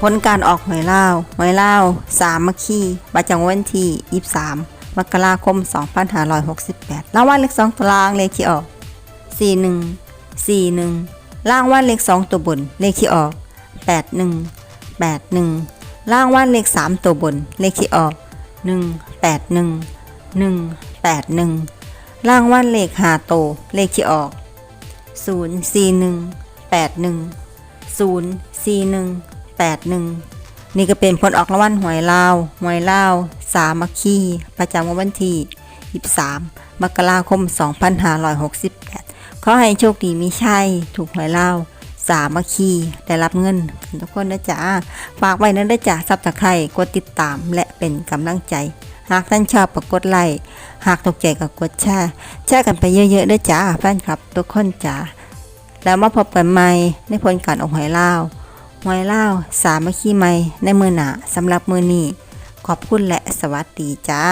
ผลการออกหวยเล่าหวยเล่าสามมคีประจำวันที่ 23 มกราคม 2568รางวัลเลขสองตัวล่างเลขที่ออก 41 41ล่างวันเลขสองตัวบนเลขที่ออก 81 81ล่างวันเลขสามตัวบนเลขที่ออก 181 181ล่างวันเลขหาโตเลขที่ออก 041 81ศู นย์สี่หนึ่งแปดหนึ่งนี่ก็เป็นผลออกรางวัลหวยลาวหวยลาวสามัคคีประจำวันที่23มกราคม 2568 ขอให้โชคดีมีชัยถูกหวยลาวสามัคคีได้รับเงินทุกคนนะจ๊ะฝากไว้นั้นได้จ้ะซับตะไคร่กดติดตามและเป็นกำลังใจ หากท่านชอบก็กดไลค์หากถูกใจก็กดแชร์แชร์กันไปเยอะๆด้วยจ้าแฟนคลับทุกคนจ้าแล้วมาพบกันใหม่ในผลการออกหวยเล่า วยเล่าสามัคคีใหม่ในมือหนาสำหรับมือนี้ขอบคุณและสวัสดีจ้า